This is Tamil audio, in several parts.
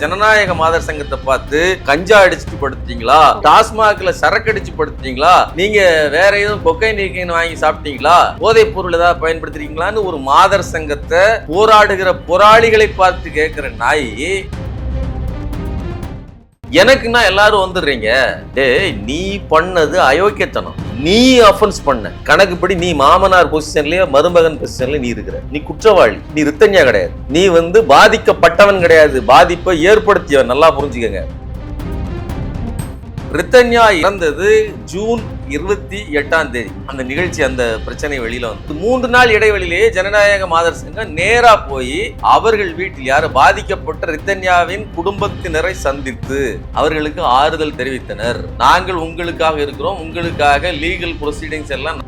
ஜனநாயக மாதர் சங்கத்தை பார்த்து கஞ்சா அடிச்சுட்டு படுத்துட்டீங்களா? டாஸ்மாக்ல சரக்கு அடிச்சு படுத்துட்டீங்களா? நீங்க வேற எதுவும் கொக்கை நீக்கின்னு வாங்கி சாப்பிட்டீங்களா? போதைப் பொருள் ஏதாவது பயன்படுத்துறீங்களான்னு ஒரு மாதர் சங்கத்தை போராடுகிற போராளிகளை பார்த்து கேட்கிற நாய் எனக்குன்னா எல்லாரும் வந்துடுறீங்க. டேய் நீ பண்ணது அயோக்கியத்தனம். நீ அஃபென்ஸ் பண்ண. கணக்குப்படி நீ மாமனார் பொசிஷன்லயே மருமகன் பொசிஷன்ல நீ இருக்கிற. நீ குற்றவாளி. நீ ரித்தன்யா கிடையாது. நீ வந்து பாதிக்கப்பட்டவன் கிடையாது. பாதிப்பை ஏற்படுத்தியவன். நல்லா புரிஞ்சுக்கங்க. ரித்தன்யா இறந்தது ஜூன் இருபத்தி எட்டாம் தேதி அந்த நிகழ்ச்சி அந்த பிரச்சனை வெளியில வந்து மூன்று நாள் இடைவெளியிலேயே ஜனநாயக மாதர் சங்கம் நேரா போய் அவர்கள் வீட்டில் யாரு? பாதிக்கப்பட்ட ரித்தன்யாவின் குடும்பத்தினரை சந்தித்து அவர்களுக்கு ஆறுதல் தெரிவித்தனர். நாங்கள் உங்களுக்காக இருக்கிறோம் உங்களுக்காக லீகல் ப்ரொசீடிங்ஸ் எல்லாம்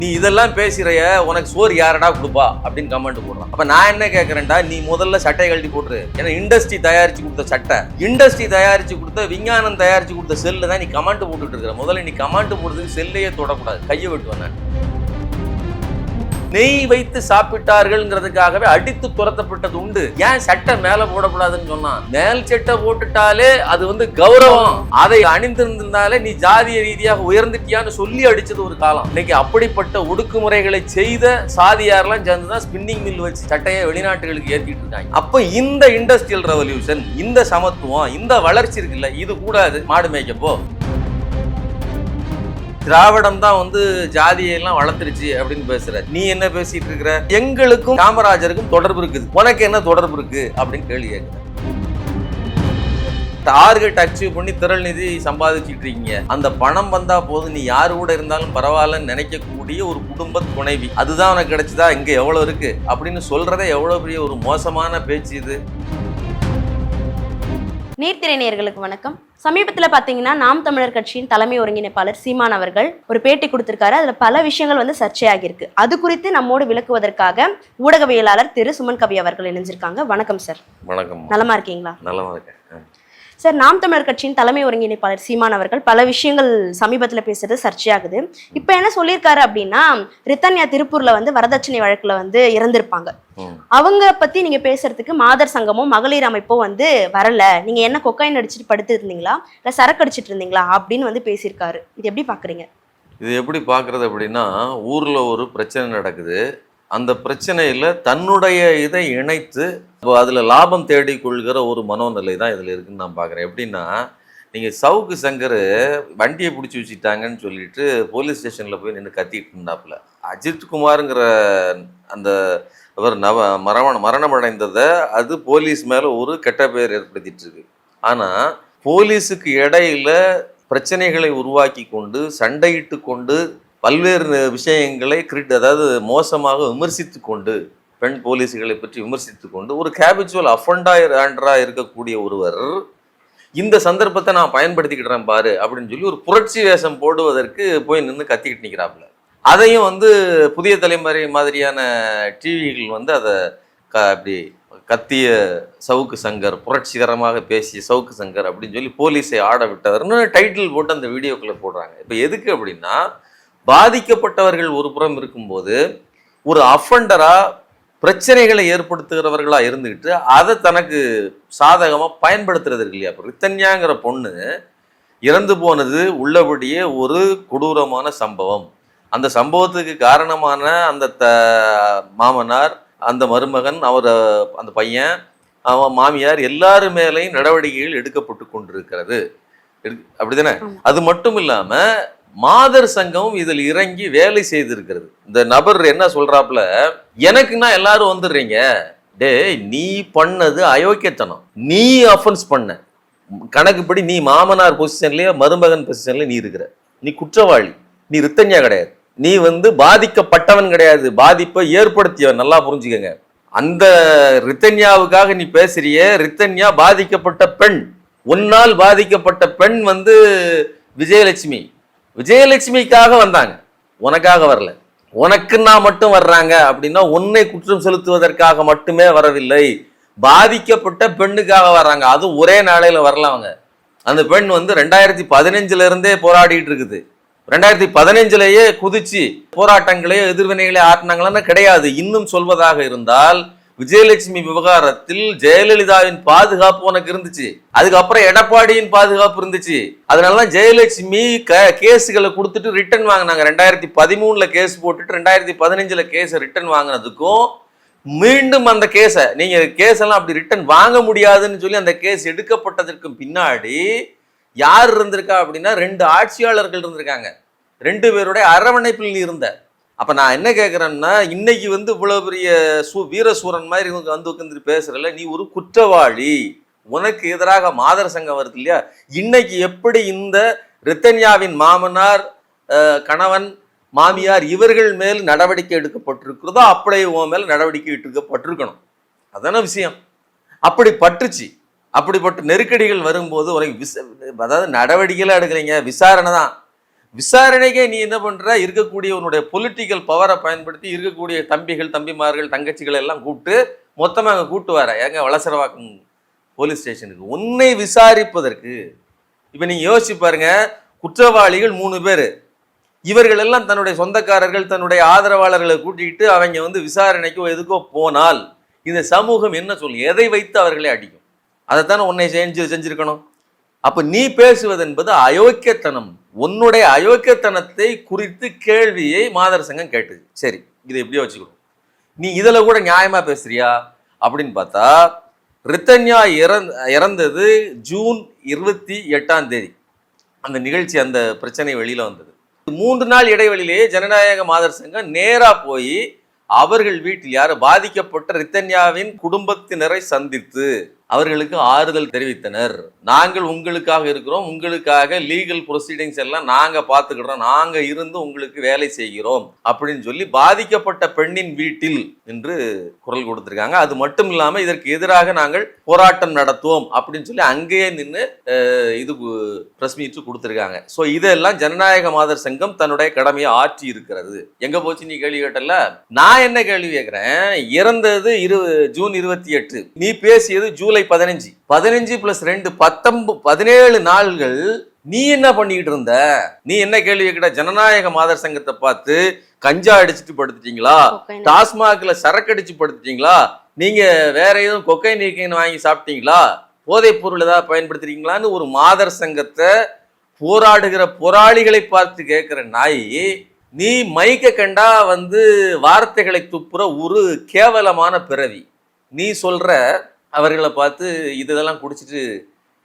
நீ இதெல்லாம் பேசுகிறைய உனக்கு சோறு யாரடா கொடுப்பா? அப்படின்னு கமெண்ட் போடுறான். அப்போ நான் என்ன கேட்குறேன்டா நீ முதல்ல சட்டை கழட்டி போட்டுரு. ஏன்னா இண்டஸ்ட்ரி தயாரித்து கொடுத்த சட்டை. இண்டஸ்ட்ரி தயாரித்து கொடுத்த விஞ்ஞானம் தயாரித்து கொடுத்த செல்லு தான் நீ கமெண்ட் போட்டுட்டு இருக்கிற. முதல்ல நீ கமெண்ட் போடுறதுக்கு செல்லையே தொடக்கூடாது. கையை விட்டு நான். நெய் வைத்து சாப்பிட்டார்கள்ங்கிறதுக்காகவே அடித்து துரத்தப்பட்டது உண்டு. ஏன் சட்டை மேல போடக்கூடாதுன்னு சொன்னான்? மேல் சட்டை போட்டுட்டாலே அது வந்து கௌரவம். அதை அணிந்திருந்தாலே நீ ஜாதிய ரீதியாக உயர்ந்துட்டியான்னு சொல்லி அடிச்சது ஒரு காலம். இன்னைக்கு அப்படிப்பட்ட ஒடுக்குமுறைகளை செய்த சாதியாரெல்லாம் சேர்ந்துதான் ஸ்பின்னிங் மில் வச்சு சட்டையை வெளிநாட்டுகளுக்கு ஏற்றிட்டு இருக்காங்க. அப்ப இந்த இண்டஸ்ட்ரியல் ரெவல்யூஷன் இந்த சமத்துவம் இந்த வளர்ச்சி இருக்குல்ல இது கூடாது. மாடு மேய்க்கப்போ. திராவிடம் தான் வந்து ஜாதியை எல்லாம் வளர்த்துருச்சு அப்படின்னு பேசுற நீ என்ன பேசிட்டு இருக்கிற? எங்களுக்கும் காமராஜருக்கும் தொடர்பு இருக்குது. உனக்கு என்ன தொடர்பு இருக்கு? அப்படின்னு கேள்வி கேட்குற டார்கெட் அச்சீவ் பண்ணி திரள் நிதி சம்பாதிச்சுட்டு இருக்கீங்க. அந்த பணம் வந்தா போதும். நீ யாரு கூட இருந்தாலும் பரவாயில்லன்னு நினைக்கக்கூடிய ஒரு குடும்ப துணைவி. அதுதான் உனக்கு கிடைச்சதா? இங்க எவ்வளவு இருக்கு? அப்படின்னு சொல்றதே எவ்வளவு பெரிய ஒரு மோசமான பேச்சு இது. நீர்த்திரை நேயர்களுக்கு வணக்கம். சமீபத்தில் பார்த்தீங்கன்னா நாம் தமிழர் கட்சியின் தலைமை ஒருங்கிணைப்பாளர் சீமான் அவர்கள் ஒரு பேட்டி கொடுத்திருக்காரு. அதில் பல விஷயங்கள் வந்து சர்ச்சையாகியிருக்கு. அது குறித்து நம்மோடு விளக்குவதற்காக ஊடகவியலாளர் திரு சுமன் கவி அவர்கள் இணைஞ்சிருக்காங்க. வணக்கம் சார் வணக்கம். நலமா இருக்கீங்களா? நல்லமா இருக்கேன். சார் நாம் தமிழர் கட்சியின் தலைமை ஒருங்கிணைப்பாளர் சீமான் அவர்கள் பல விஷயங்கள் சமீபத்தில் பேசுறது சர்ச்சையாகுது. இப்போ என்ன சொல்லியிருக்காரு அப்படின்னா ரித்தன்யா திருப்பூர்ல வந்து வரதட்சணை வழக்குல வந்து இறந்திருப்பாங்க. அவங்க பத்தி நீங்க பேசுறதுக்கு மாதர் சங்கமும் மகளிர் அமைப்பும் வந்து வரல. நீங்க என்ன கொக்காயின் அடிச்சிட்டு படுத்து இருந்தீங்களா? இல்ல சரக்கு அடிச்சிட்டு இருந்தீங்களா? அப்படின்னு வந்து பேசியிருக்காரு. இது எப்படி பாக்குறீங்க? இது எப்படி பார்க்குறது அப்படின்னா ஊரில் ஒரு பிரச்சனை நடக்குது. அந்த பிரச்சனையில் தன்னுடைய இதை இணைத்து இப்போ அதில் லாபம் தேடி கொள்கிற ஒரு மனோநிலை தான் இதில் இருக்குன்னு நான் பார்க்குறேன். எப்படின்னா நீங்கள் சவுக்கு சங்கர் வண்டியை பிடிச்சி வச்சுட்டாங்கன்னு சொல்லிட்டு போலீஸ் ஸ்டேஷனில் போய் நின்று கத்திட்டு இருந்தாப்புல. அஜித் குமாருங்கிற அந்த அவர் நவ மரணம் மரணமடைந்ததை அது போலீஸ் மேலே ஒரு கெட்ட பெயர் ஏற்படுத்திட்டு இருக்கு. ஆனால் போலீஸுக்கு இடையில பிரச்சனைகளை உருவாக்கி கொண்டு சண்டையிட்டு கொண்டு பல்வேறு விஷயங்களை கிரிட் அதாவது மோசமாக விமர்சித்து கொண்டு பெண் போலீஸுகளை பற்றி விமர்சித்து கொண்டு ஒரு கேபிச்சுவல் அஃபண்டாயிரா இருக்கக்கூடிய ஒருவர் இந்த சந்தர்ப்பத்தை நான் பயன்படுத்திக்கிட்டேன் பாரு அப்படின்னு சொல்லி ஒரு புரட்சி வேஷம் போடுவதற்கு போய் நின்று கத்திக்கிட்டு நிற்கிறாப்புல அதையும் வந்து புதிய தலைமுறை மாதிரியான டிவிகள் வந்து அதை க அப்படி கத்திய சவுக்கு சங்கர் புரட்சிகரமாக பேசிய சவுக்கு சங்கர் அப்படின்னு சொல்லி போலீஸை ஆட விட்டவர்னு டைட்டில் போட்டு அந்த வீடியோக்களை போடுறாங்க. இப்போ எதுக்கு அப்படின்னா பாதிக்கப்பட்டவர்கள் ஒரு புறம் இருக்கும்போது ஒரு அஃபண்டரா பிரச்சனைகளை ஏற்படுத்துகிறவர்களா இருந்துக்கிட்டு அதை தனக்கு சாதகமா பயன்படுத்துறது இருக்கு இல்லையா? இப்போ ரித்தன்யாங்கிற பொண்ணு இறந்து போனது உள்ளபடியே ஒரு கொடூரமான சம்பவம். அந்த சம்பவத்துக்கு காரணமான அந்த த மாமனார் அந்த மருமகன் அவர் அந்த பையன் அவன் மாமியார் எல்லாரு மேலேயும் நடவடிக்கைகள் எடுக்கப்பட்டு கொண்டிருக்கிறது. அப்படிதானே? ஆமா. அது மட்டும் இல்லாம மாதர் சங்கமும் இதில் இறங்கி வேலை செய்திருக்கிறது. இந்த நபர் என்ன சொல்றாப்புல எனக்குன்னா எல்லாரும் வந்துடுறீங்க. டே நீ பண்ணது அயோக்கியத்தனம். நீ அஃபென்ஸ் பண்ண. கணக்குப்படி நீ மாமனார் பொசிஷன்லயே மருமகன் பொசிஷன்ல நீ இருக்கிற. நீ குற்றவாளி. நீ ரித்தன்யா கிடையாது. நீ வந்து பாதிக்கப்பட்டவன் கிடையாது. பாதிப்பை ஏற்படுத்தியவன். நல்லா புரிஞ்சுக்கங்க. அந்த ரித்தன்யாவுக்காக நீ பேசுறிய ரித்தன்யா பாதிக்கப்பட்ட பெண். உன்னால் பாதிக்கப்பட்ட பெண் வந்து விஜயலட்சுமி. விஜயலட்சுமிக்காக வந்தாங்க. உனக்காக வரல. உனக்குன்னா மட்டும் வர்றாங்க அப்படின்னா உன்னை குற்றம் செலுத்துவதற்காக மட்டுமே வரவில்லை. பாதிக்கப்பட்ட பெண்ணுக்காக வர்றாங்க. அது ஒரே நாளையில் வரலாம் அவங்க. அந்த பெண் வந்து ரெண்டாயிரத்தி பதினஞ்சுல இருந்தே போராடிட்டு இருக்குது ரெண்டாயிரத்தி பதினஞ்சுலேயே குதிச்சு போராட்டங்களையோ எதிர்வினைகளையோ ஆட்டினாங்களான்னு கிடையாது. இன்னும் சொல்வதாக இருந்தால் விஜயலட்சுமி விவகாரத்தில் ஜெயலலிதாவின் பாதுகாப்பு உனக்கு இருந்துச்சு. அதுக்கப்புறம் எடப்பாடியின் பாதுகாப்பு இருந்துச்சு. அதனாலதான் ஜெயலட்சுமி க கேஸுகளை கொடுத்துட்டு ரிட்டர்ன் வாங்கினாங்க. ரெண்டாயிரத்தி பதிமூணுல கேஸ் போட்டுட்டு ரெண்டாயிரத்தி பதினஞ்சுல கேஸ் ரிட்டர்ன் வாங்கினதுக்கும் மீண்டும் அந்த கேஸை நீங்க கேஸ் எல்லாம் அப்படி ரிட்டர்ன் வாங்க முடியாதுன்னு சொல்லி அந்த கேஸ் எடுக்கப்பட்டதற்கு பின்னாடி யார் இருந்திருக்கா அப்படின்னா ரெண்டு ஆட்சியாளர்கள் இருந்திருக்காங்க. ரெண்டு பேருடைய அரவணைப்பில் இருந்த. அப்போ நான் என்ன கேட்குறேன்னா இன்னைக்கு வந்து இவ்வளோ பெரிய சூ வீரசூரன் மாதிரி இவங்க வந்து உட்காந்து பேசுறல நீ ஒரு குற்றவாளி. உனக்கு எதிராக மாதர் சங்கம் வருது இல்லையா? இன்னைக்கு எப்படி இந்த ரித்தன்யாவின் மாமனார் கணவன் மாமியார் இவர்கள் மேல் நடவடிக்கை எடுக்கப்பட்டிருக்கிறதோ அப்படியே உன் மேல் நடவடிக்கை எடுக்கப்பட்டிருக்கணும். அதான விஷயம். அப்படி பட்டுச்சு அப்படிப்பட்ட நெருக்கடிகள் வரும்போது உனக்கு விச அதாவது நடவடிக்கைலாம் எடுக்கிறீங்க விசாரணை தான். விசாரணைக்கே நீ என்ன பண்ணுற இருக்கக்கூடிய உன்னுடைய பொலிட்டிக்கல் பவரை பயன்படுத்தி இருக்கக்கூடிய தம்பிகள் தம்பிமார்கள் தங்கச்சிகள் எல்லாம் கூப்பிட்டு மொத்தமாக அங்கே கூப்பிட்டு வர. ஏங்க வளசரவாக்கம் போலீஸ் ஸ்டேஷனுக்கு. உன்னை விசாரிப்பதற்கு இப்போ நீங்கள் யோசிச்சு பாருங்க குற்றவாளிகள் மூணு பேர். இவர்கள் எல்லாம் தன்னுடைய சொந்தக்காரர்கள் தன்னுடைய ஆதரவாளர்களை கூட்டிக்கிட்டு அவங்க வந்து விசாரணைக்கோ எதுக்கோ போனால் இந்த சமூகம் என்ன சொல்லும் எதை வைத்து அவர்களை அடிக்கும்? அதைத்தானே உன்னை செஞ்சு செஞ்சுருக்கணும். அப்போ நீ பேசுவது என்பது அயோக்கியத்தனம். உன்னுடைய அயோக்கியத்தனத்தை குறித்து கேள்வியை மாதர் சங்கம் கேட்டுது சரி இதை எப்படியோ வச்சுக்கணும். நீ இதில் கூட நியாயமாக பேசுறியா? அப்படின்னு பார்த்தா ரித்தன்யா இறந் இறந்தது ஜூன் இருபத்தி எட்டாம் தேதி. அந்த நிகழ்ச்சி அந்த பிரச்சனை வெளியில் வந்தது. மூன்று நாள் இடைவெளியிலேயே ஜனநாயக மாதர் சங்கம் நேராக போய் அவர்கள் வீட்டில் யார் பாதிக்கப்பட்ட ரித்தன்யாவின் குடும்பத்தினரை சந்தித்து அவர்களுக்கு ஆறுதல் தெரிவித்தனர். நாங்கள் உங்களுக்காக இருக்கிறோம். உங்களுக்காக லீகல் ப்ரொசீடிங்ஸ் எல்லாம் நாங்கள் பார்த்துக்கிடுறோம். நாங்கள் இருந்து உங்களுக்கு வேலை செய்கிறோம். அப்படின்னு சொல்லி பாதிக்கப்பட்ட பெண்ணின் வீட்டில் என்று குரல் கொடுத்துருக்காங்க. அது மட்டும் இல்லாமல் இதற்கு எதிராக நாங்கள் போராட்டம் நடத்துவோம் அப்படின்னு சொல்லி அங்கேயே நின்று இது ப்ரெஸ் மீட்டு கொடுத்துருக்காங்க. ஸோ இதெல்லாம் ஜனநாயக மாதர் சங்கம் தன்னுடைய கடமையை ஆற்றி இருக்கிறது. எங்க போச்சு நீ கேள்வி கேட்டல நான் என்ன கேள்வி கேட்குறேன்? இறந்தது இரு ஜூன் இருபத்தி எட்டு. நீ பேசியது ஜூலை பதினஞ்சு. பதினஞ்சு பிளஸ் ரெண்டு பத்தொன்பது பதினேழு நாள்கள் நீ என்ன பண்ணிக்கிட்டு இருந்த? நீ என்ன கேள்வி கேட்கிற? ஜனநாயக மாதர் சங்கத்தை பார்த்து கஞ்சா அடிச்சுட்டு படுத்துட்டீங்களா. டாஸ்மாக்ல சரக்கு அடிச்சு படுத்துட்டீங்களா? நீங்க வேற எதுவும் கொக்கை நீக்கின்னு வாங்கி சாப்பிட்டீங்களா? போதைப் பொருள் ஏதாவது பயன்படுத்துறீங்களான்னு ஒரு மாதர் சங்கத்தை போராடுகிற போராளிகளை பார்த்து கேட்கிற நாய் நீ மைக்க கண்டா வந்து வார்த்தைகளை துப்புற ஒரு கேவலமான பிறவி. நீ சொல்ற அவர்களை பார்த்து இதெல்லாம் குடிச்சிட்டு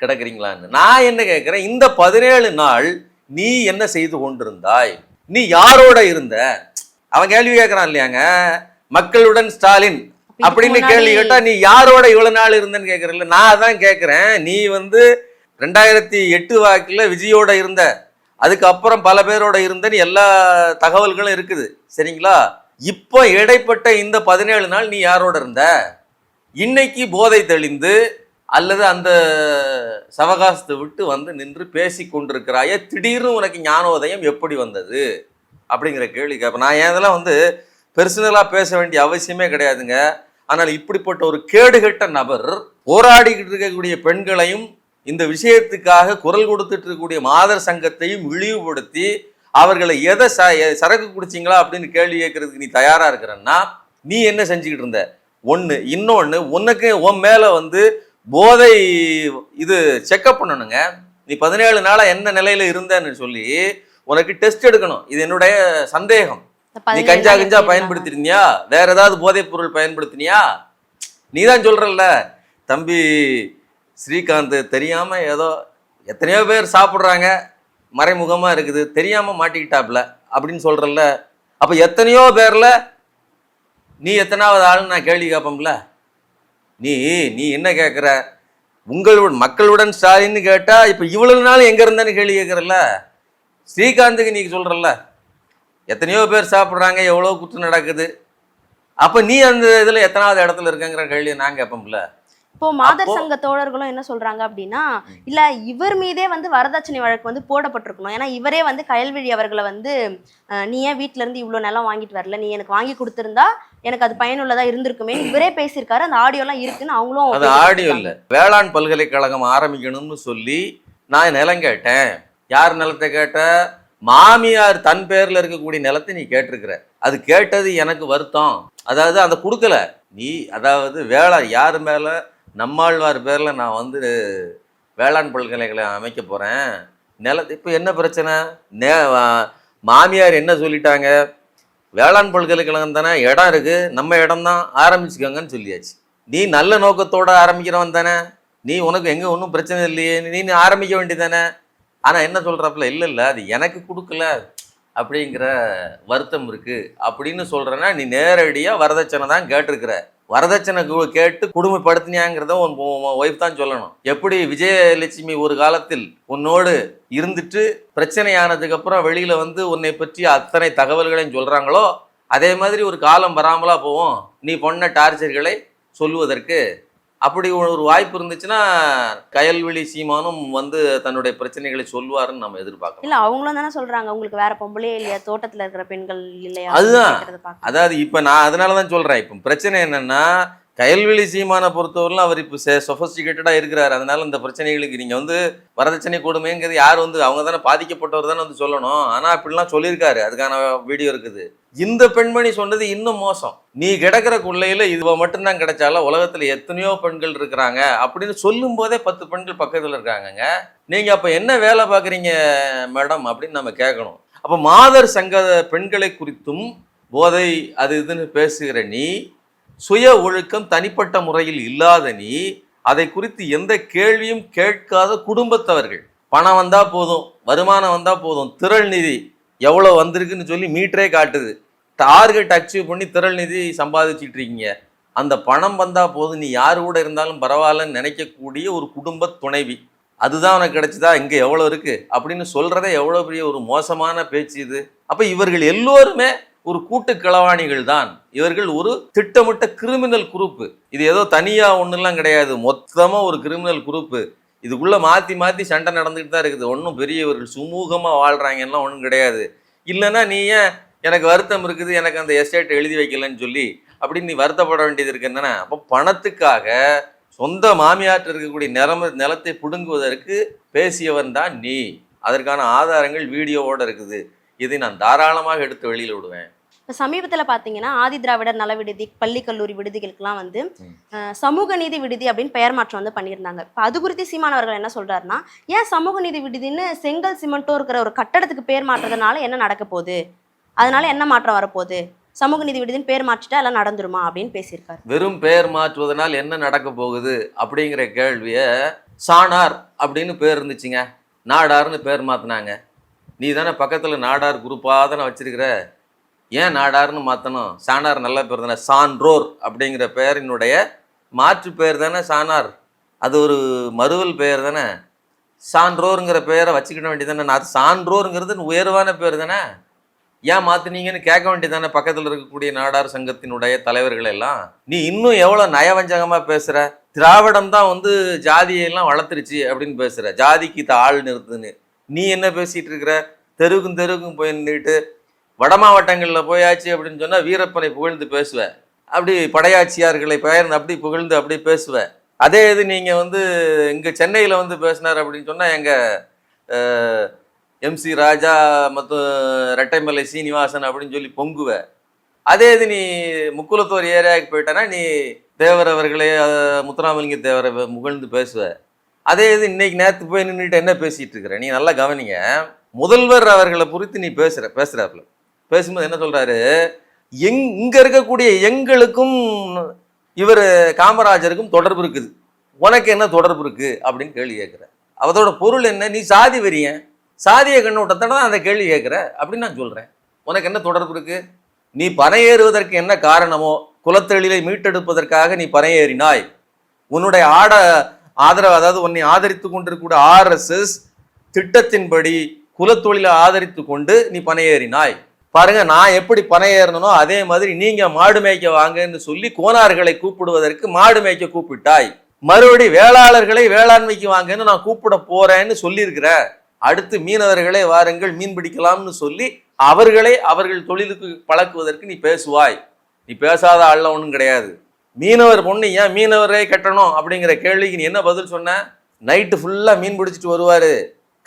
கிடக்குறீங்களான்னு. நான் என்ன கேட்கிறேன் இந்த பதினேழு நாள் நீ என்ன செய்து கொண்டிருந்தாய்? நீ யாரோட இருந்த? அவன் கேள்வி கேட்கறான் இல்லையாங்க? மக்களுடன் ஸ்டாலின். அப்படின்னு கேள்வி கேட்டா நீ யாரோட இவ்வளவு நாள் இருந்தேன்னு கேட்கறல நான் அதான் கேட்கிறேன் நீ வந்து ரெண்டாயிரத்தி எட்டு வாக்குல விஜயோட இருந்த அதுக்கப்புறம் பல பேரோட இருந்தன்னு எல்லா தகவல்களும் இருக்குது. சரிங்களா? இப்போ இடைப்பட்ட இந்த பதினேழு நாள் நீ யாரோட இருந்த? இன்னைக்கு போதை தெளிந்து அல்லது அந்த சவகாசத்தை விட்டு வந்து நின்று பேசி கொண்டிருக்கிறாய திடீர்னு உனக்கு ஞானோதயம் எப்படி வந்தது? அப்படிங்கிற கேள்வி கேட்பேன் நான் ஏன் இதெல்லாம் வந்து பெர்சனலாக பேச வேண்டிய அவசியமே கிடையாதுங்க. ஆனால் இப்படிப்பட்ட ஒரு கேடுகெட்ட நபர் போராடிக்கிட்டு இருக்கக்கூடிய பெண்களையும் இந்த விஷயத்துக்காக குரல் கொடுத்துட்டு இருக்கக்கூடிய மாதர் சங்கத்தையும் இழிவுபடுத்தி அவர்களை எதை ச சரக்கு குடிச்சிங்களா அப்படின்னு கேள்வி கேட்கறதுக்கு நீ தயாராக இருக்கிறன்னா நீ என்ன செஞ்சுக்கிட்டு இருந்த? ஒன்று இன்னொன்று உனக்கு உன் மேலே வந்து போதை இது செக்கப் பண்ணணுங்க. நீ பதினேழு நாளாக என்ன நிலையில இருந்தேன்னு சொல்லி உனக்கு டெஸ்ட் எடுக்கணும். இது என்னுடைய சந்தேகம். நீ கஞ்சா கஞ்சா எப்படி பயன்படுத்திருந்தியா? வேற ஏதாவது போதைப் பொருள் பயன்படுத்தினியா? நீ தான் சொல்றல்ல. தம்பி ஸ்ரீகாந்த் தெரியாம ஏதோ எத்தனையோ பேர் சாப்பிட்றாங்க. மறைமுகமா இருக்குது. தெரியாம மாட்டிக்கிட்டாப்ல. அப்படின்னு சொல்றல்ல. அப்ப எத்தனையோ பேர்ல நீ எத்தனாவது ஆளுன்னு நான் கேள்வி கேட்போம்ல? நீ நீ என்ன கேட்குற? உங்களுடன் மக்களுடன் ஸ்டாலின்னு கேட்டால் இப்போ இவ்வளவு நாள் எங்கே இருந்தேன்னு கேள்வி கேட்குறல்ல? ஸ்ரீகாந்துக்கு நீ சொல்கிறல்ல எத்தனையோ பேர் சாப்பிட்றாங்க எவ்வளோ குற்றம் நடக்குது. அப்போ நீ அந்த இதில் எத்தனாவது இடத்துல இருக்கங்கிற கேள்வியை நான் கேட்போம்ல? இப்போ மாதர் சங்க தோழர்களும் என்ன சொல்றாங்க அப்படின்னா இல்ல இவர் மீதே வந்து வரதட்சணை வழக்கு வந்து போடப்பட்டிருக்கணும். ஏன்னா இவரே வந்து கயல்விழி அவர்களை வந்து நீ ஏன் வீட்ல இருந்து இவ்வளவு நிலம் வாங்கிட்டு வரல? நீ எனக்கு வாங்கி கொடுத்திருந்தா எனக்கு அது பயனுள்ளதா இருந்திருக்குமே. இவரே பேசியிருக்காரு. அந்த ஆடியோ எல்லாம் இருக்குன்னு அவங்களும் அது ஆடியோ. இல்ல. வேளாண் பல்கலைக்கழகம் ஆரம்பிக்கணும்னு சொல்லி நான் நிலம் கேட்டேன். யார் நிலத்தை கேட்ட? மாமியார் தன் பேர்ல இருக்கக்கூடிய நிலத்தை நீ கேட்டிருக்கிற. அது கேட்டது எனக்கு வருத்தம். அதாவது அந்த கொடுக்கல. நீ அதாவது வேளா யார் மேலே நம்மாழ்வார் பேரில் நான் வந்து வேளாண் பல்கலைக்கழகம் அமைக்க போகிறேன் நிலத்து இப்போ என்ன பிரச்சனை? நே வா- மாமியார் என்ன சொல்லிட்டாங்க? வேளாண் பல்கலைக்கழகம் தானே இடம் இருக்குது நம்ம இடம் தான் ஆரம்பிச்சுக்கோங்கன்னு சொல்லியாச்சு. நீ நல்ல நோக்கத்தோடு ஆரம்பிக்கிறவன் தானே. நீ உனக்கு எங்கே ஒன்றும் பிரச்சனை இல்லையே. நீ நீ ஆரம்பிக்க வேண்டியதானே ஆனால் என்ன சொல்கிறாப்புல இல்லை இல்லை அது எனக்கு கொடுக்கல. அப்படிங்கிற வருத்தம் இருக்குது அப்படின்னு சொல்கிறேன்னா நீ நேரடியாக வரதட்சணை தான் கேட்டிருக்கிற. வரதட்சணை கேட்டு குடும்பப்படுத்தினியாங்கிறத உன் ஒய்ஃப் தான் சொல்லணும். எப்படி விஜயலட்சுமி ஒரு காலத்தில் உன்னோடு இருந்துட்டு பிரச்சனையானதுக்கு அப்புறம் வெளியில வந்து உன்னை பற்றி அத்தனை தகவல்களையும் சொல்றாங்களோ அதே மாதிரி ஒரு காலம் வராமலா போவோம். நீ பொண்ண டார்ச்சர்களை சொல்லுவதற்கு அப்படி ஒரு வாய்ப்பு இருந்துச்சுன்னா கயல்விழி சீமானும் வந்து தன்னுடைய பிரச்சனைகளை சொல்லுவாருன்னு நம்ம எதிர்பார்க்கலாம் இல்ல அவங்களும் தானே சொல்றாங்க உங்களுக்கு வேற பொம்பளையே இல்லையா தோட்டத்துல இருக்கிற பெண்கள் இல்லையா அதுதான். அதாவது இப்போ நான் அதனால தான் சொல்கிறேன் இப்போ பிரச்சனை என்னன்னா கயல்வெளி சீமானை பொறுத்தவரையிலும் அவர் இப்போ சொஃபஸ்டிகேட்டடாக இருக்கிறார். அதனால இந்த பிரச்சனைகளுக்கு நீங்கள் வந்து வரதட்சணை கொடுமைங்கிறது யார் வந்து அவங்க தானே பாதிக்கப்பட்டவர் தானே வந்து சொல்லணும். ஆனால் அப்படிலாம் சொல்லியிருக்காரு. அதுக்கான வீடியோ இருக்குது. இந்த பெண்மணி சொன்னது இன்னும் மோசம். நீ கிடக்கிற குள்ளையில் இதுவ மட்டும்தான் கிடைச்சால உலகத்தில் எத்தனையோ பெண்கள் இருக்கிறாங்க அப்படின்னு சொல்லும் போதே பத்து பெண்கள் பக்கத்தில் இருக்காங்கங்க. நீங்கள் அப்போ என்ன வேலை பார்க்குறீங்க மேடம்? அப்படின்னு நம்ம கேட்கணும். அப்போ மாதர் சங்க பெண்களை குறித்தும் போதை அது இதுன்னு பேசுகிற நீ சுய ஒழுக்கம் தனிப்பட்ட முறையில் இல்லாத நீ அதை குறித்து எந்த கேள்வியும் கேட்காத குடும்பத்தவர்கள். பணம் வந்தால் போதும் வருமானம் வந்தால் போதும் திரள் நிதி எவ்வளோ வந்திருக்குன்னு சொல்லி மீட்டரே காட்டுது. டார்கெட் அச்சீவ் பண்ணி திரள் நிதி சம்பாதிச்சிட்டு இருக்கீங்க. அந்த பணம் வந்தால் போதும் நீ யார் கூட இருந்தாலும் பரவாயில்லன்னு நினைக்கக்கூடிய ஒரு குடும்ப துணைவி. அதுதான் உனக்கு கிடைச்சதா? இங்கே எவ்வளோ இருக்குது அப்படின்னு சொல்கிறதே எவ்வளோ பெரிய ஒரு மோசமான பேச்சு இது. அப்போ இவர்கள் எல்லோருமே ஒரு கூட்டு களவாணிகள் தான். இவர்கள் ஒரு திட்டமிட்ட கிரிமினல் குரூப்பு இது ஏதோ தனியா ஒன்றுலாம் கிடையாது. மொத்தமா ஒரு கிரிமினல் குரூப்பு இதுக்குள்ள மாத்தி மாத்தி சண்டை நடந்துக்கிட்டு தான் இருக்குது. ஒன்றும் பெரியவர்கள் சுமூகமா வாழ்றாங்கன்னா ஒன்றும் கிடையாது. இல்லைன்னா நீ ஏன் எனக்கு வருத்தம் இருக்குது எனக்கு அந்த எஸ்டேட் எழுதி வைக்கலன்னு சொல்லி அப்படின்னு நீ வருத்தப்பட வேண்டியது இருக்கு என்னென்னா அப்போ பணத்துக்காக சொந்த மாமியாற்று இருக்கக்கூடிய நிலம நிலத்தை பிடுங்குவதற்கு பேசியவன் தான் நீ. அதற்கான ஆதாரங்கள் வீடியோவோட இருக்குது. இதை நான் தாராளமாக எடுத்து வெளியில் விடுவேன். இப்ப சமீபத்துல பாத்தீங்கன்னா ஆதி திராவிடர் நல விடுதி பள்ளி கல்லூரி விடுதிகளுக்கெல்லாம் வந்து சமூக நீதி விடுதி அப்படின்னு பெயர் மாற்றம் வந்து பண்ணியிருந்தாங்க. இப்ப அது குறித்து சீமான் அவர்கள் என்ன சொல்றாருன்னா ஏன் சமூக நீதி விடுதின்னு செங்கல் சிமெண்ட்டோ இருக்கிற ஒரு கட்டடத்துக்கு பேர் மாற்றுறதுனால என்ன நடக்க போகுது? அதனால என்ன மாற்றம் வரப்போகுது? சமூக நீதி விடுதின்னு பேர் மாற்றிட்டா எல்லாம் நடந்துருமா அப்படின்னு பேசியிருக்காரு. வெறும் பெயர் மாற்றுவதனால் என்ன நடக்க போகுது அப்படிங்கிற கேள்வியை சாணார் அப்படின்னு பேர் இருந்துச்சுங்க. நாடார்னு பேர் மாற்றினாங்க நீ தானே பக்கத்தில் நாடார் குரூப்பாக தானே வச்சிருக்கிற? ஏன் நாடார்னு மாற்றணும் சாணார் நல்ல பேர் தானே. சான்றோர் அப்படிங்கிற பெயரினுடைய மாற்று பெயர் தானே சாணார். அது ஒரு மறுவல் பெயர் தானே. சான்றோருங்கிற பெயரை வச்சுக்கிட வேண்டியதானே நான் சான்றோருங்கிறது உயர்வான பேர் தானே. ஏன் மாற்றினீங்கன்னு கேட்க வேண்டியதானே பக்கத்தில் இருக்கக்கூடிய நாடார் சங்கத்தினுடைய தலைவர்கள் எல்லாம். நீ இன்னும் எவ்வளோ நயவஞ்சகமாக பேசுகிற திராவிடம் தான் வந்து ஜாதியெல்லாம் வளர்த்துருச்சு அப்படின்னு பேசுகிற ஜாதிக்கு ஆள் நிறுத்துன்னு. நீ என்ன பேசிகிட்டு இருக்கிற? தெருவுக்கும் தெருவுக்கும் போய் நின்றுட்டு வட மாவட்டங்களில் போயாச்சு அப்படின்னு சொன்னால் வீரப்பனை புகழ்ந்து பேசுவேன் அப்படி படையாட்சியார்களை பெயர்ந்து அப்படி புகழ்ந்து அப்படி பேசுவ. அதே இது நீங்கள் வந்து இங்கே சென்னையில் வந்து பேசினார் அப்படின்னு சொன்னால் எங்கள் எம்சி ராஜா மற்றும் ரெட்டைமலை சீனிவாசன் அப்படின்னு சொல்லி பொங்குவ. அதே இது நீ முக்குலத்தோர் ஏரியாவுக்கு போயிட்டனா நீ தேவர் அவர்களே முத்துராமலிங்க தேவரை புகழ்ந்து பேசுவ. அதே இது இன்னைக்கு நேற்று போய் நின்றுட்டு என்ன பேசிகிட்டு இருக்கிற? நீ நல்லா கவனிங்க. முதல்வர் அவர்களை குறித்து நீ பேசுகிற பேசுகிறாப்புல பேசும்போது என்ன சொல்றாரு? எங் இங்க இருக்கக்கூடிய எங்களுக்கும் இவர் காமராஜருக்கும் தொடர்பு இருக்குது. உனக்கு என்ன தொடர்பு இருக்கு? அப்படின்னு கேள்வி கேட்குற அதோட பொருள் என்ன? நீ சாதி வெறியன் சாதிய கண்ணோட்டத்தை தான் அந்த கேள்வி கேட்குற அப்படின்னு நான் சொல்கிறேன் உனக்கு என்ன தொடர்பு இருக்கு? நீ பனையேறுவதற்கு என்ன காரணமோ குலத்தொழிலை மீட்டெடுப்பதற்காக நீ பனையேறினாய் உன்னுடைய ஆட ஆதரவு அதாவது உன்னை ஆதரித்து கொண்டிருக்கக்கூடிய ஆர்எஸ்எஸ் திட்டத்தின்படி குலத்தொழிலை ஆதரித்து கொண்டு நீ பனையேறினாய். பாருங்க நான் எப்படி பனையேறனோ அதே மாதிரி நீங்க மாடு மேய்க்க வாங்கன்னு சொல்லி கோனார்களை கூப்பிடுவதற்கு மாடு மேய்க்க கூப்பிட்டாய். மறுபடி வேளாளர்களை வேளாண்மைக்கு வாங்கன்னு நான் கூப்பிட போறேன்னு சொல்லியிருக்கிற. அடுத்து மீனவர்களே வாருங்கள் மீன் பிடிக்கலாம்னு சொல்லி அவர்களை அவர்கள் தொழிலுக்கு பழக்குவதற்கு நீ பேசுவாய். நீ பேசாத ஆள்லாம் ஒன்றும் கிடையாது. மீனவர் பொண்ணு ஏன் மீனவரே கட்டணும் அப்படிங்கிற கேள்விக்கு நீ என்ன பதில் சொன்ன? நைட்டு ஃபுல்லாக மீன் பிடிச்சிட்டு வருவார்.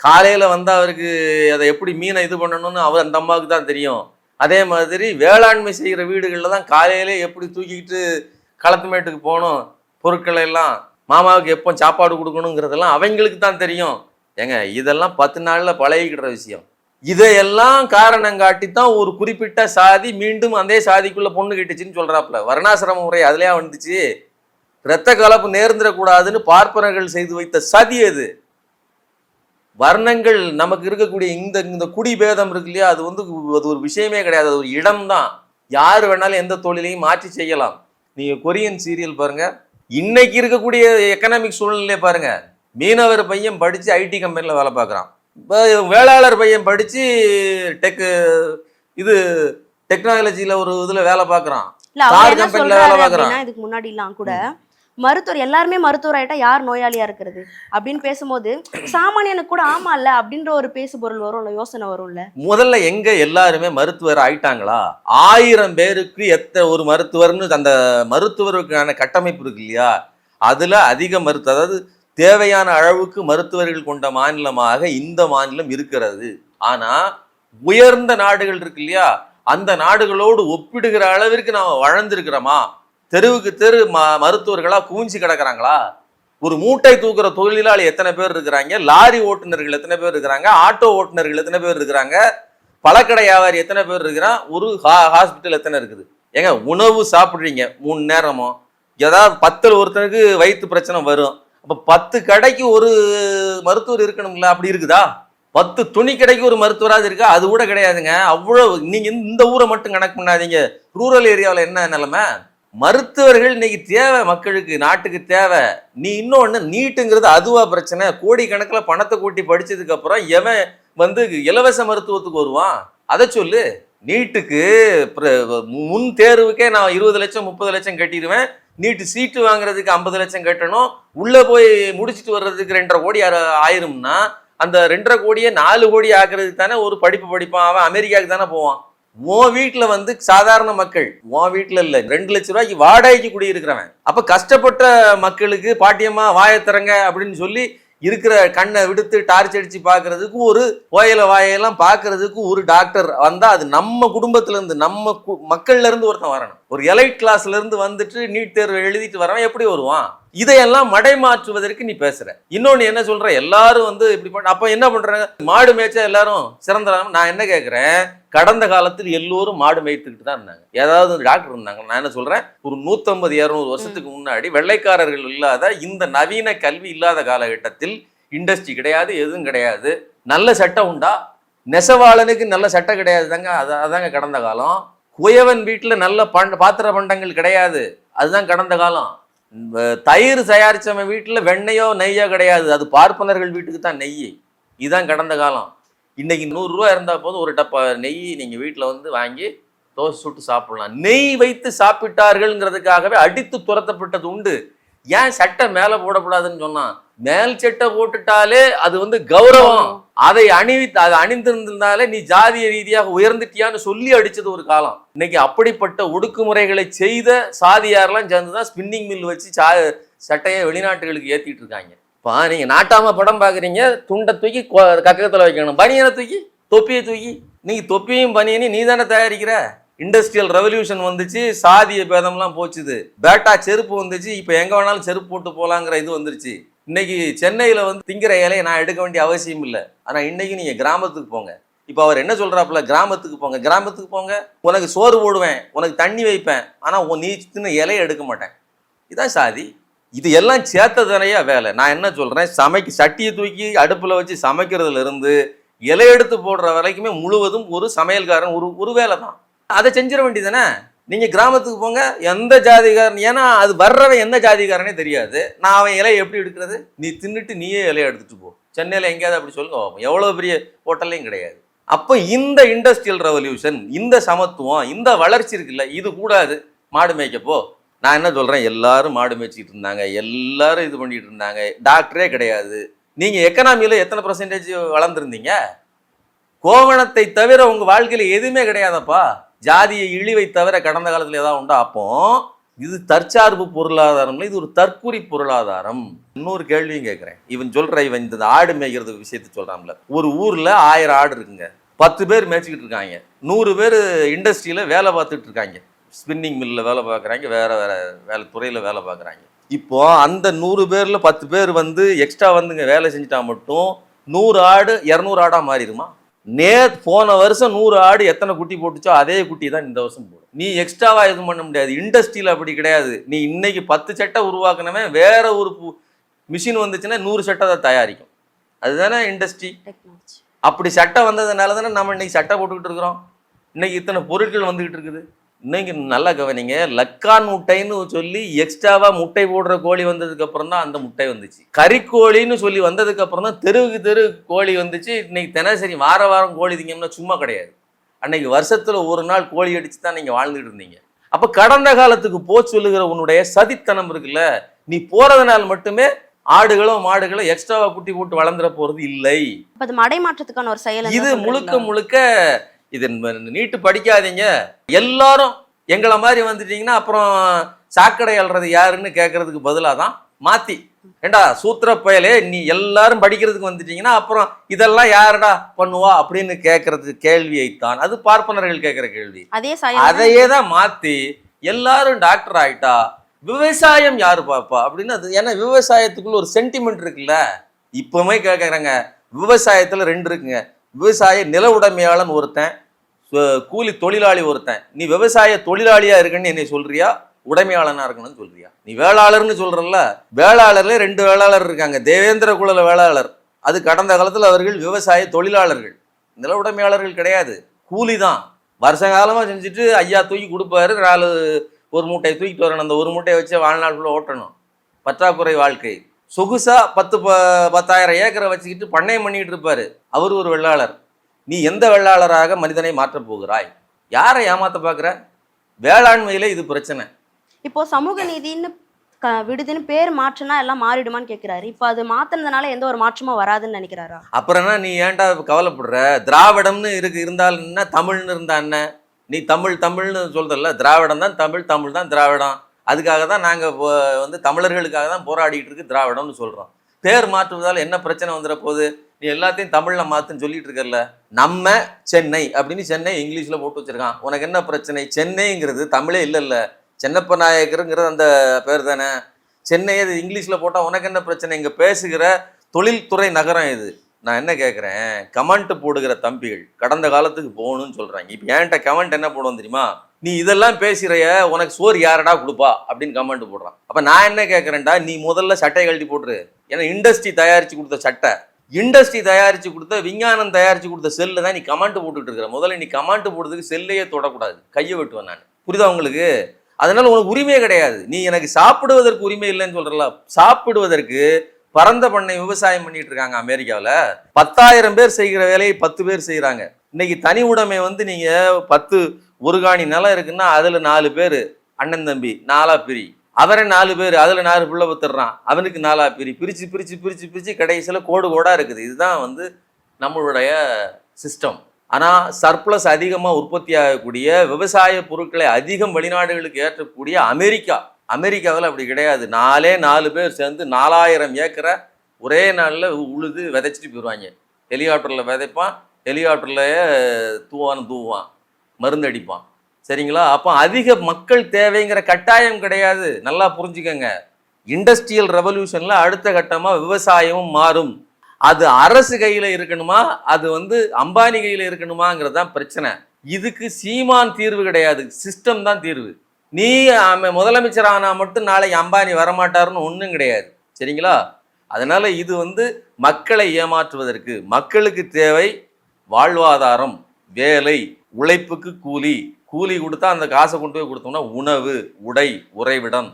காலையில் வந்து அவருக்கு அதை எப்படி மீனை இது பண்ணணும்னு அவர் அந்த அம்மாவுக்கு தான் தெரியும். அதே மாதிரி வேளாண்மை செய்கிற வீடுகளில் தான் காலையிலே எப்படி தூக்கிக்கிட்டு களத்துமேட்டுக்கு போகணும் பொருட்களை எல்லாம் மாமாவுக்கு எப்போ சாப்பாடு கொடுக்கணுங்கிறதெல்லாம் அவங்களுக்கு தான் தெரியும். ஏங்க இதெல்லாம் பத்து நாளில் பழகிக்கிற விஷயம். இதையெல்லாம் காரணம் காட்டி தான் ஒரு குறிப்பிட்ட சாதி மீண்டும் அதே சாதிக்குள்ளே பொண்ணு கிட்டுச்சுன்னு சொல்கிறாப்புல வர்ணாசிரம முறை அதுலேயே வந்துச்சு? இரத்த கலப்பு நேர்ந்துடக்கூடாதுன்னு பார்ப்பனர்கள் செய்து வைத்த சதி அது. வர்ணங்கள் நமக்கு இருக்கக்கூடிய இந்த இந்த குடி பேதம் இருக்கு இல்லையா அது வந்து அது ஒரு விஷயமே கிடையாது அது ஒரு இடம்தான். யார் வேணாலும் எந்த தொழிலையும் மாற்றி செய்யலாம். நீங்க கொரியன் சீரியல் பாருங்க. இன்னைக்கு இருக்கக்கூடிய எக்கனாமிக் சூழ்நிலையை பாருங்க. மீனவர் பையன் படிச்சு ஐடி கம்பெனில வேலை பார்க்குறான். வேளாளர் பையன் படிச்சு டெக் இது டெக்னாலஜியில ஒரு இதுல வேலை பார்க்குறான். இதுக்கு முன்னாடி எல்லாம் கூட மருத்துவர் எல்லாருமே மருத்துவர் ஆகிட்டா யார் நோயாளியா இருக்கிறது? அப்படின்னு பேசும்போது சாமானியனுக்கு கூட ஆமா இல்ல அப்படின்ற ஒரு பேசு பொருள் வரும்ல யோசனை வரும்ல முதல்ல எங்க எல்லாருமே மருத்துவர் ஆயிட்டாங்களா? ஆயிரம் பேருக்கு எத்த ஒரு மருத்துவர்னு அந்த மருத்துவருக்கான கட்டமைப்பு இருக்கு இல்லையா? அதுல அதிக மருத்துவ அதாவது தேவையான அளவுக்கு மருத்துவர்கள் கொண்ட மாநிலமாக இந்த மாநிலம் இருக்கிறது. ஆனா உயர்ந்த நாடுகள் இருக்கு இல்லையா? அந்த நாடுகளோடு ஒப்பிடுகிற அளவிற்கு நாம வளர்ந்திருக்கிறோமா? தெருவுக்கு தெரு ம மருத்துவர்களாக குவிஞ்சு கிடக்குறாங்களா? ஒரு மூட்டை தூக்குற தொழிலாளி எத்தனை பேர் இருக்கிறாங்க? லாரி ஓட்டுநர்கள் எத்தனை பேர் இருக்கிறாங்க? ஆட்டோ ஓட்டுநர்கள் எத்தனை பேர் இருக்கிறாங்க? பழக்கடை வியாபாரி எத்தனை பேர் இருக்கிறான்? ஒரு ஹா ஹாஸ்பிட்டல் எத்தனை இருக்குது? ஏங்க உணவு சாப்பிட்றீங்க மூணு நேரமும். ஏதாவது பத்தில் ஒருத்தனுக்கு வயிற்று பிரச்சனை வரும். அப்போ பத்து கடைக்கு ஒரு மருத்துவர் இருக்கணும்ல அப்படி இருக்குதா? பத்து துணி கடைக்கு ஒரு மருத்துவராக இருக்கா? அது கூட கிடையாதுங்க. அவ்வளோ நீங்கள் இந்த- இந்த ஊரை மட்டும் கணக்கு பண்ணாதீங்க. ரூரல் ஏரியாவில் என்ன நிலமை? மருத்துவர்கள் இன்னைக்கு தேவை மக்களுக்கு நாட்டுக்கு தேவை. நீ இன்னொன்று நீட்டுங்கிறது அதுவா பிரச்சனை. கோடிக்கணக்கில் பணத்தை கூட்டி படிச்சதுக்கு அப்புறம் எவன் வந்து இலவச மருத்துவத்துக்கு வருவான்? அதை சொல்லு. நீட்டுக்கு முன் தேர்வுக்கே நான் இருபது லட்சம் முப்பது லட்சம் கட்டிடுவேன். நீட்டு சீட்டு வாங்குறதுக்கு ஐம்பது லட்சம் கட்டணும். உள்ளே போய் முடிச்சிட்டு வர்றதுக்கு ரெண்டரை கோடி ஆயிரும்னா அந்த ரெண்டரை கோடியை நாலு கோடி ஆக்குறதுக்கு தானே ஒரு படிப்பு படிப்பான். அவன் அமெரிக்காவுக்கு தானே போவான். உன் வீட்டில் வந்து சாதாரண மக்கள் உன் வீட்டில் இல்லை. ரெண்டு லட்ச ரூபாய்க்கு வாடகைக்கு குடியிருக்கிறவன். அப்போ கஷ்டப்பட்ட மக்களுக்கு பாட்டியம்மா வாயை திறங்க அப்படின்னு சொல்லி இருக்கிற கண்ணை விடுத்து டார்ச் அடித்து பார்க்கறதுக்கு ஒரு கோயில வாயெல்லாம் பார்க்கறதுக்கு ஒரு டாக்டர் வந்தால் அது நம்ம குடும்பத்துலேருந்து நம்ம கு- ஒருத்தன் வரணும். ஒரு எலைட் கிளாஸ்லேருந்து வந்துட்டு நீட் தேர்வு எழுதிட்டு வரவன் எப்படி வருவான்? இதையெல்லாம் மடைமாற்றுவதற்கு நீ பேசுற. இன்னொன்னு என்ன சொல்ற? எல்லாரும் வந்து இப்படி பண்ண அப்ப என்ன பண்றாங்க? மாடு மேய்ச்சா எல்லாரும் சிறந்த நான் என்ன கேட்கிறேன் கடந்த காலத்தில் எல்லோரும் மாடு மேய்த்துக்கிட்டு தான் இருந்தாங்க. ஏதாவது ஒரு டாக்டர் இருந்தாங்க. நான் என்ன சொல்றேன்? ஒரு நூத்தம்பது இரநூறு வருஷத்துக்கு முன்னாடி வெள்ளைக்காரர்கள் இல்லாத இந்த நவீன கல்வி இல்லாத காலகட்டத்தில் இண்டஸ்ட்ரி கிடையாது எதுவும் கிடையாது. நல்ல சட்டம் உண்டா? நெசவாளனுக்கு நல்ல சட்டம் கிடையாது தாங்க. அது அதாங்க கடந்த காலம். குயவன் வீட்டில் நல்ல பண்ட பாத்திர பண்டங்கள் கிடையாது. அதுதான் கடந்த காலம். தயிர் தயாரிச்சவன் வீட்டில் வெண்ணையோ நெய்யோ கிடையாது. அது பார்ப்பனர்கள் வீட்டுக்கு தான் நெய். இதுதான் கடந்த காலம். இன்னைக்கு நூறுரூவா இருந்தால் போதும் ஒரு டப்பா நெய் நீங்கள் வீட்டில் வந்து வாங்கி தோசை சுட்டு சாப்பிடலாம். நெய் வைத்து சாப்பிட்டார்கள்ங்கிறதுக்காகவே அடித்து துரத்தப்பட்டது உண்டு. ஏன் சட்டை மேலே போடக்கூடாதுன்னு சொன்னான்? மேல் சட்டை போட்டுட்டாலே அது வந்து கௌரவம். அதை அணிவி அதை அணிந்திருந்தாலே நீ ஜாதிய ரீதியாக உயர்ந்துட்டியான்னு சொல்லி அடித்தது ஒரு காலம். இன்னைக்கு அப்படிப்பட்ட ஒடுக்குமுறைகளை செய்த சாதியாரெல்லாம் சேர்ந்து தான் ஸ்பின்னிங் மில் வச்சு சா சட்டையை வெளிநாட்டுகளுக்கு ஏற்றிட்டு இருக்காங்க. இப்போ நீங்கள் நாட்டாம படம் பார்க்குறீங்க துண்டை தூக்கி கக்கத்தில் வைக்கணும். பனியனை தூக்கி தொப்பியை தூக்கி. நீங்கள் தொப்பியும் பனியனையும் நீ தானே தயாரிக்கிற? இண்டஸ்ட்ரியல் ரெவல்யூஷன் வந்துச்சு சாதிய பேதம்லாம் போச்சுது. பேட்டா செருப்பு வந்துச்சு இப்போ எங்கே வேணாலும் செருப்பு போட்டு போகலாங்கிற இது வந்துருச்சு. இன்னைக்கு சென்னையில் வந்து திங்கிற இலையை நான் எடுக்க வேண்டிய அவசியம் இல்லை. ஆனால் இன்னைக்கு நீங்கள் கிராமத்துக்கு போங்க. இப்போ அவர் என்ன சொல்கிறாப்புல கிராமத்துக்கு போங்க. கிராமத்துக்கு போங்க. உனக்கு சோறு போடுவேன். உனக்கு தண்ணி வைப்பேன். ஆனால் உன் நீ சின்ன இலையை எடுக்க மாட்டேன். இதான் சாதி. இது எல்லாம் சேர்த்ததுனையா வேலை. நான் என்ன சொல்கிறேன் சமைக்க சட்டியை தூக்கி அடுப்பில் வச்சு சமைக்கிறதுலேருந்து இலை எடுத்து போடுற வரைக்குமே முழுவதும் ஒரு சமையல்காரன் ஒரு ஒரு வேலை தான் அதை செஞ்சிட வேண்டியதானே நீங்கள் கிராமத்துக்கு போங்க எந்த ஜாதிகாரன் ஏன்னா அது வர்றவன் எந்த ஜாதிகாரனே தெரியாது. நான் அவன் இலையை எப்படி எடுக்கிறது? நீ தின்னுட்டு நீயே இலையை எடுத்துட்டு போ. சென்னையில் எங்கேயாவது அப்படி சொல்லுங்க பார்ப்போம். பெரிய ஹோட்டல்லையும் கிடையாது. அப்போ இந்த இண்டஸ்ட்ரியல் ரெவல்யூஷன் இந்த சமத்துவம் இந்த வளர்ச்சி இருக்குல்ல இது கூடாது. மாடு மேய்க்கப்போ. நான் என்ன சொல்கிறேன் எல்லாரும் மாடு மேய்ச்சிட்டு இருந்தாங்க. எல்லாரும் இது பண்ணிட்டு இருந்தாங்க. டாக்டரே கிடையாது. நீங்கள் எக்கனாமியில் எத்தனை பர்சன்டேஜ் வளர்ந்துருந்தீங்க? கோவணத்தை தவிர உங்கள் வாழ்க்கையில் எதுவுமே கிடையாதப்பா. ஜாதியை இழிவை தவிர கடந்த காலத்தில் ஏதாவது உண்டா? அப்போ இது தற்சார்பு பொருளாதாரம்ல இது ஒரு தற்குறி பொருளாதாரம். இன்னொரு கேள்வியும் கேட்குறேன். இவன் சொல்கிற இவன் இந்த ஆடு மேய்க்கிறது விஷயத்தை சொல்றான்ல. ஒரு ஊரில் ஆயிரம் ஆடு இருக்குங்க. பத்து பேர் மேய்ச்சிக்கிட்டு இருக்காங்க. நூறு பேர் இண்டஸ்ட்ரியில் வேலை பார்த்துட்டு இருக்காங்க. ஸ்பின்னிங் மில்லில் வேலை பார்க்குறாங்க வேறு வேறு வேலை துறையில் வேலை பார்க்குறாங்க. இப்போ அந்த நூறு பேரில் பத்து பேர் வந்து எக்ஸ்ட்ரா வந்துங்க வேலை செஞ்சுட்டா மட்டும் நூறு ஆடு இரநூறு ஆடாக மாறிடுமா? நே போன வருஷம் நூறு ஆடு எத்தனை குட்டி போட்டுச்சோ அதே குட்டி தான் இந்த வருஷம் போடும். நீ எக்ஸ்ட்ராவா எதுவும் பண்ண முடியாது. இண்டஸ்ட்ரியில் அப்படி கிடையாது. நீ இன்னைக்கு பத்து சட்டை உருவாக்குனவன் வேற ஒரு மிஷின் வந்துச்சுன்னா நூறு சட்டை தான் தயாரிக்கும். அதுதானே இண்டஸ்ட்ரி அப்படி சட்டை வந்ததுனால தானே நம்ம இன்னைக்கு சட்டை போட்டுக்கிட்டு இருக்கிறோம். இன்னைக்கு இத்தனை பொருட்கள் வந்துகிட்டு இருக்குது. இன்னைக்கு நல்லா கவனிங்க லக்கான் முட்டைன்னு சொல்லி எக்ஸ்ட்ராவா முட்டை போடுற கோழி வந்ததுக்கு அப்புறம் தான் அந்த முட்டை வந்துச்சு. கறிக்கோழின்னு சொல்லி வந்ததுக்கு அப்புறம் தான் தெருவுக்கு தெரு கோழி வந்துச்சு. இன்னைக்கு தினசரி வார வாரம் கோழி திங்கம்னா சும்மா கிடையாது. அன்னைக்கு வருஷத்துல ஒரு நாள் கோழி அடிச்சு தான் நீங்க வாழ்ந்துட்டு இருந்தீங்க. அப்ப கடந்த காலத்துக்கு போ சொல்லுகிற உன்னுடைய சதித்தனம் இருக்குல்ல நீ போறதுனால மட்டுமே ஆடுகளும் மாடுகளும் எக்ஸ்ட்ராவா குட்டி போட்டு வளர்ந்துட போறது இல்லை. அது மடை மாற்றத்துக்கான ஒரு செயல் இது முழுக்க முழுக்க இது நீட்டு படிக்காதீங்க. எல்லாரும் எங்களை மாதிரி வந்துட்டீங்கன்னா அப்புறம் சாக்கடை அல்றது யாருன்னு கேட்கறதுக்கு பதிலாக தான் மாத்தி. ஏண்டா சூத்திர பயலே நீ எல்லாரும் படிக்கிறதுக்கு வந்துட்டீங்கன்னா அப்புறம் இதெல்லாம் யாருடா பண்ணுவா அப்படின்னு கேட்கறது கேள்வியைத்தான். அது பார்ப்பனர்கள் கேட்கிற கேள்வி. அதையே தான் மாத்தி எல்லாரும் டாக்டர் ஆயிட்டா விவசாயம் யாரு பாப்பா? அப்படின்னு அது ஏன்னா விவசாயத்துக்குள்ள ஒரு சென்டிமெண்ட் இருக்குல்ல. இப்பவுமே கேட்கறாங்க விவசாயத்துல ரெண்டு இருக்குங்க. விவசாய நில உடைமையாளன் ஒருத்தன் சு- கூலி தொழிலாளி ஒருத்தன். நீ விவசாய தொழிலாளியா இருக்குன்னு என்னை சொல்றியா? உடைமையாளனா இருக்கணும்னு சொல்றியா? நீ வேளாளர்னு சொல்றல்ல வேளாளர்ல ரெண்டு வேளாளர் இருக்காங்க. தேவேந்திர குல வேளாளர். அது கடந்த காலத்தில் அவர்கள் விவசாய தொழிலாளர்கள். நில உடைமையாளர்கள் கிடையாது. கூலி தான். வருஷ காலமாக செஞ்சுட்டு ஐயா தூக்கி கொடுப்பாரு நாலு ஒரு மூட்டையை தூக்கிட்டு வரணும். அந்த ஒரு மூட்டையை வச்சு வாழ்நாள் ஃபுல்லாக ஓட்டணும். பற்றாக்குறை வாழ்க்கை. சொகுசா பத்து ப பத்தாயிரம் ஏக்கரை வச்சுக்கிட்டு பண்ணையம் பண்ணிக்கிட்டு இருப்பாரு. அவர் ஒரு வெள்ளாளர். நீ எந்த வெள்ளாளராக மனிதனை மாற்றப் போகிறாய்? யாரை ஏமாத்த பார்க்குற? வேளாண்மையில இது பிரச்சனை. இப்போ சமூக நீதின்னு க விடுதின்னு பேர் மாற்றினா எல்லாம் மாறிடுமான்னு கேக்குறாரு. இப்போ அது மாத்தினதுனால எந்த ஒரு மாற்றமும் வராதுன்னு நினைக்கிறாரா? அப்புறம் என்ன நீ ஏன்டா கவலைப்படுற? திராவிடம்னு இருக்கு இருந்தால் என்ன? தமிழ்னு இருந்தா என்ன? நீ தமிழ் தமிழ்னு சொல்றல்ல திராவிடம் தான் தமிழ் தமிழ் தான் திராவிடம். அதுக்காக தான் நாங்கள் வந்து தமிழர்களுக்காக தான் போராடிட்டு இருக்கு திராவிடம்னு சொல்கிறோம் பேர் மாற்றுவதால் என்ன பிரச்சனை வந்துட போகுது நீ எல்லாத்தையும் தமிழில் மாற்றுன்னு சொல்லிட்டு இருக்கல நம்ம சென்னை அப்படின்னு சென்னை இங்கிலீஷில் போட்டு வச்சிருக்கான். உனக்கு என்ன பிரச்சனை? சென்னைங்கிறது தமிழே இல்லைல்ல. சென்னப்ப நாயக்கருங்கிறது அந்த பேர் தானே. சென்னை அது இங்கிலீஷில் போட்டால் உனக்கு என்ன பிரச்சனை? இங்கே பேசுகிற தொழில்துறை நகரம் இது நான் என்ன கேட்குறேன் கமெண்ட் போடுகிற தம்பிகள் கடந்த காலத்துக்கு போகணும்னு சொல்கிறாங்க இப்போ என்கிட்ட கமெண்ட் என்ன போடுவோம் தெரியுமா? நீ இதெல்லாம் பேசுகிறைய உனக்கு சோறு யாரடா கொடுப்பா? அப்படின்னு கமெண்ட் போடுறான். அப்போ நான் என்ன கேட்குறேன்டா நீ முதல்ல சட்டையை கழட்டி போட்டுரு. ஏன்னா இண்டஸ்ட்ரி தயாரித்து கொடுத்த சட்டை. இண்டஸ்ட்ரி தயாரித்து கொடுத்த விஞ்ஞானம் தயாரித்து கொடுத்த செல்லு தான் நீ கமெண்ட் போட்டுட்டு இருக்கிற. முதல்ல நீ கமெண்ட் போடுறதுக்கு செல்லையே தொடக்கூடாது. கையை வெட்டுவேன் நான். புரியுதா உங்களுக்கு? அதனால உனக்கு உரிமையே கிடையாது. நீ எனக்கு சாப்பிடுவதற்கு உரிமை இல்லைன்னு சொல்றல சாப்பிடுவதற்கு பரந்த பண்ணை விவசாயம் பண்ணிட்டு இருக்காங்க அமெரிக்காவில். பத்தாயிரம் பேர் செய்கிற வேலையை பத்து பேர் செய்கிறாங்க இன்னைக்கு தனி உடைமை வந்து நீங்கள் பத்து ஒரு காணி நிலம் இருக்குன்னா அதில் நாலு பேர் அண்ணன் தம்பி நாலா பிரி. அவரை நாலு பேர் அதில் நாலு பிள்ளை பத்துறான். அவனுக்கு நாலா பிரி. பிரிச்சு பிரித்து பிரிச்சு பிரித்து கடைசியில் கோடு கோடாக இருக்குது. இதுதான் வந்து நம்மளுடைய சிஸ்டம் ஆனால் சர்ப்ளஸ் அதிகமாக உற்பத்தி ஆகக்கூடிய விவசாய பொருட்களை அதிகம் வெளிநாடுகளுக்கு ஏற்றக்கூடிய அமெரிக்கா. அமெரிக்காவில் அப்படி கிடையாது. நாலே நாலு பேர் சேர்ந்து நாலாயிரம் ஏக்கரை ஒரே நாளில் உழுது விதைச்சிட்டு போயிடுவாங்க ஹெலிகாப்டரில் விதைப்பான் ஹெலிகாப்டர்லயே தூவான்னு தூவான் மருந்து அடிப்பான். சரிங்களா? அப்போ அதிக மக்கள் தேவைங்கிற கட்டாயம் கிடையாது. நல்லா புரிஞ்சுக்கங்க. இண்டஸ்ட்ரியல் ரெவல்யூஷனில் அடுத்த கட்டமாக விவசாயமும் மாறும். அது அரசு கையில் இருக்கணுமா? அது வந்து அம்பானி கையில் இருக்கணுமாங்கிறது தான் பிரச்சனை. இதுக்கு சீமான் தீர்வு கிடையாது. சிஸ்டம் தான் தீர்வு. நீ முதலமைச்சர் ஆனால் மட்டும் நாளைக்கு அம்பானி வரமாட்டாருன்னு ஒன்றும் கிடையாது. சரிங்களா? அதனால் இது வந்து மக்களை ஏமாற்றுவதற்கு மக்களுக்கு தேவை வாழ்வாதாரம் வேலை. உழைப்புக்கு கூலி. கூலி கொடுத்தா அந்த காசை கொண்டு போய் கொடுத்தோம்னா உணவு உடை உறைவிடம்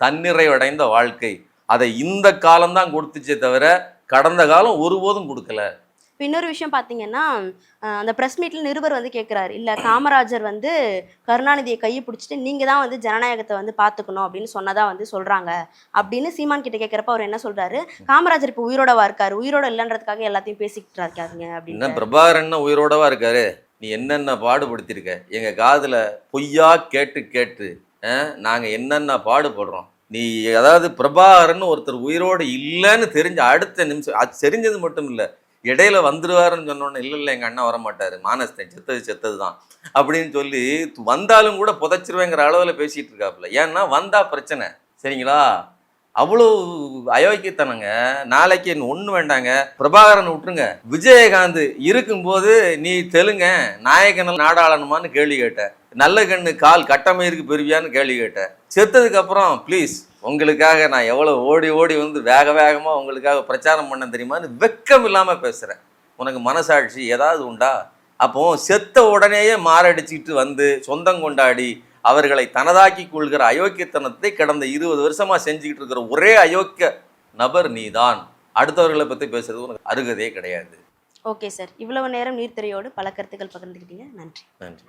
தன்னிறைவடைந்த வாழ்க்கை. அதை இந்த காலம்தான் கொடுத்துச்சே தவிர கடந்த காலம் ஒருபோதும் கொடுக்கல. இப்போ இன்னொரு விஷயம் பார்த்தீங்கன்னா அந்த ப்ரெஸ் மீட்டில் நிருபர் வந்து கேட்குறாரு இல்லை காமராஜர் வந்து கருணாநிதியை கையை பிடிச்சிட்டு நீங்கள் தான் வந்து ஜனநாயகத்தை வந்து பார்த்துக்கணும் அப்படின்னு சொன்னதா வந்து சொல்கிறாங்க அப்படின்னு சீமான் கிட்ட கேட்குறப்ப அவர் என்ன சொல்கிறாரு காமராஜர் இப்போ உயிரோடவா இருக்காரு. உயிரோட இல்லைன்றதுக்காக எல்லாத்தையும் பேசிக்கிட்டு இருக்காருங்க என்ன அப்படின்னு பிரபாகரன் உயிரோடவா இருக்காரு? நீ என்னென்ன பாடுபடுத்தியிருக்க? எங்கள் காதில் பொய்யா கேட்டு கேட்டு நாங்கள் என்னென்ன பாடுபடுறோம்? நீ அதாவது பிரபாகரன் ஒருத்தர் உயிரோடு இல்லைன்னு தெரிஞ்ச அடுத்த நிமிஷம் அது தெரிஞ்சது மட்டும் இல்லை இடையில வந்துடுவாருன்னு சொன்னோன்னே இல்லை இல்லை எங்கள் அண்ணன் வர மாட்டார் மானஸ்தன் செத்தது செத்தது தான் அப்படின்னு சொல்லி வந்தாலும் கூட புதைச்சிருவேங்கிற அளவில் பேசிகிட்டு இருக்காப்புல. ஏன்னா வந்தால் பிரச்சனை. சரிங்களா? அவ்வளோ அயோக்கியத்தனங்க. நாளைக்கு ஒன்று வேண்டாங்க. பிரபாகரன் விட்டுருங்க. விஜயகாந்த் இருக்கும்போது நீ தெலுங்க நாயகன் நாடாளணுமான்னு கேள்வி கேட்டேன் நல்ல கண்ணு கால் கட்டமயிருக்கு பெருவியான்னு கேள்வி கேட்டேன் செத்ததுக்கப்புறம் ப்ளீஸ் உங்களுக்காக நான் எவ்வளோ ஓடி ஓடி வந்து வேக வேகமாக உங்களுக்காக பிரச்சாரம் பண்ண தெரியுமான்னு வெக்கம் இல்லாமல் பேசுகிறேன் உனக்கு மனசாட்சி ஏதாவது உண்டா? அப்போ செத்த உடனேயே மாரடிச்சுக்கிட்டு வந்து சொந்தம் கொண்டாடி அவர்களை தனதாக்கி கொள்கிற அயோக்கியத்தனத்தை கடந்த இருபது வருஷமா செஞ்சுக்கிட்டு இருக்கிற ஒரே அயோக்கிய நபர் நீதான். அடுத்தவர்களை பற்றி பேசுறது உனக்கு அருகதே கிடையாது. Okay sir. இவ்வளவு நேரம் நீர்த்திரையோடு பல கருத்துக்கள் பகிர்ந்துக்கிட்டீங்க. நன்றி. நன்றி.